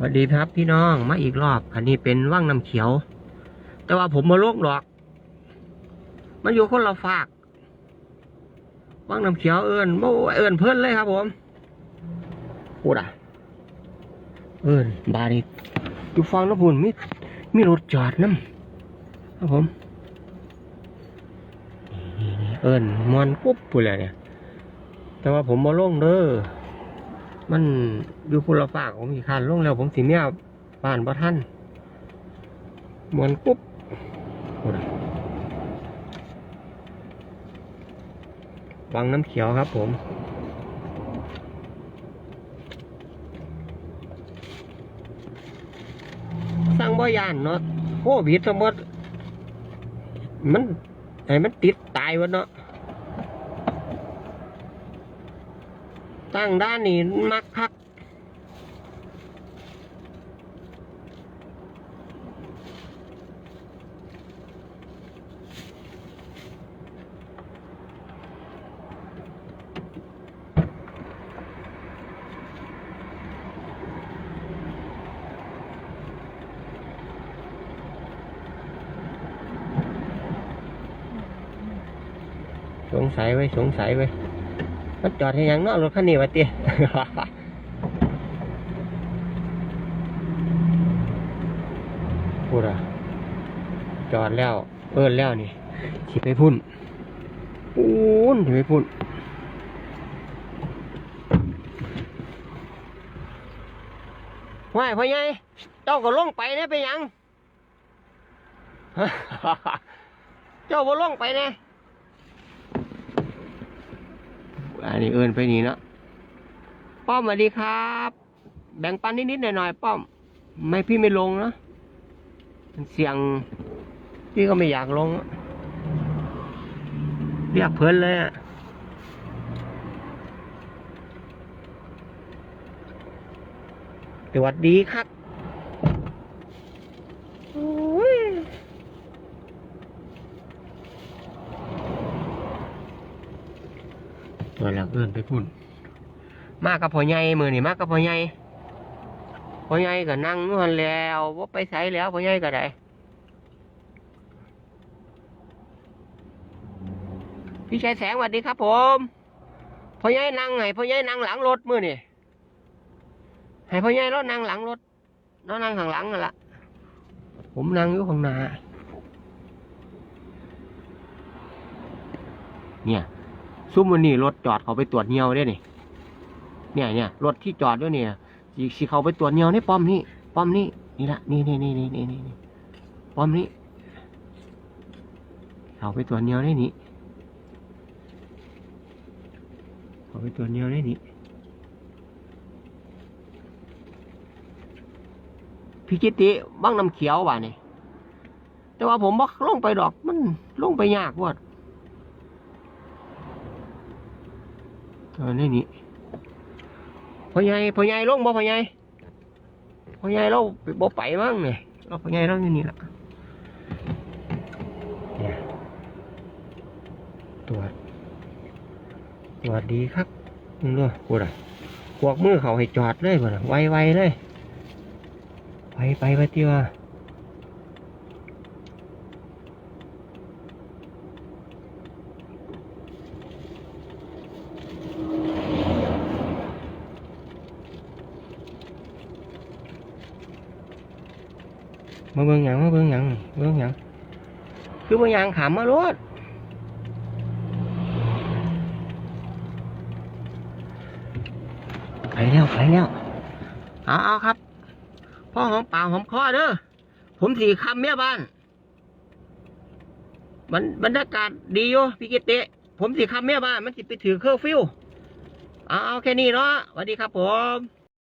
สวัสดีครับพี่น้องมาอีกรอบ อันนี้เป็นว่างน้ำเขียว แต่ว่าผมมาโลกดอก มันอยู่คนละฝากว่างน้ำเขียวเอิญโอ้เอิญเพิ่นเลยครับผมพูดอะ เอิญบานีอยู่ฟังน้ำพุ่นมีมีรถจอดน้ำครับผมเอิญมวนกุ๊บปุ่นเลยเนี่ยแต่ว่าผมมาลงเด้อ มันอยู่คนละฝากผมอีกคันลงแล้วผมสิเมียบ้านบ่ท่านมวนกุ๊บวังน้ำเขียวครับผมสร้างบ่ยานเนาะโควิดสมมติมันไอ้มันติดตายวะเนาะ ตั้งด้านนี้มักคักสงสัยไว้สงสัยไว้ มันจอดให้ยังเนาะรถคันนี้วะเตี้ยพูดอะจอดแล้วเปิดแล้วนี่สิไปพุ่นปูนสิไปพุ่นว่ายพ่อใหญ่เจ้าก็ลงไปเนี่ยไปยัง เจ้าบ่ลงไปเนี่ย อันนี้เอินไปนี่เนาะป้อมสวัสดีครับ แบ่งปันนิดๆหน่อยๆป้อม ไม่พี่ไม่ลงนะเสียงพี่ก็ไม่อยากลงอะเรียกเพลินเลยอะสวัสดีครับโอ้ย ตัวแล้วเอื้อนไปพุ่น มากับพ่อใหญ่มือนี่มากับพ่อใหญ่พ่อใหญ่ก็นั่งนวลแล้วว่าไปใส่แล้วพ่อใหญ่ก็ได้พี่ชายแสงสวัสดีครับ ผมพ่อใหญ่นั่งไงพ่อใหญ่นั่งหลังรถมือนี่ให้พ่อใหญ่รถนั่งหลังรถน้องนั่งข้างหลังนั่นละผมนั่งอยู่ข้างหน้าเนี่ย ซุ้มวันนี้รถจอดเขาไปตรวจเงียวได้นี่เนี่ยเนี่ยรถที่จอดด้วยเนี่ยสิสิเขาไปตรวจเงียวนี่ป้อมนี่ป้อมนี่นี่ละนี่นี่นี่นี่นี่นี่ป้อมนี้เขาไปตรวจเงียวได้นี่เขาไปตรวจเงียวได้นี่พี่กิติบ้างน้ำเขียวว่ะนี่แต่ว่าผมบ่ลงไปดอกมันลงไปยากว่ะ เออนี่นี่พ่อใหญ่พ่อใหญ่ลงบ่พ่อใหญ่พ่อใหญ่เราบ่ไปมั้งเนี่ยเราพ่อใหญ่เราอยู่นี่แหละเนี่ยตรวจตรวจดีครับนี่ด้วยกูดอะพวกมือเขาให้จอดเลยบ่น่ะไวๆเลย ไปไปไปเตียวา มาเบิ่งหยังมาเบิ่งหยังเบิ่งหยังคือเบิ่งหยังขามมารถไปแล้วไปแล้วเอาเอาครับพ่อหอมปากหอมคอเด้อผมสี่คำเมียบ้านบรรบรรยากาศดีอยู่พี่กิตเตะผมสี่คำเมียบ้านมันสิไปถือเครื่อร์ฟิวเอาเอาแค่นี้เนาะสวัสดีครับผม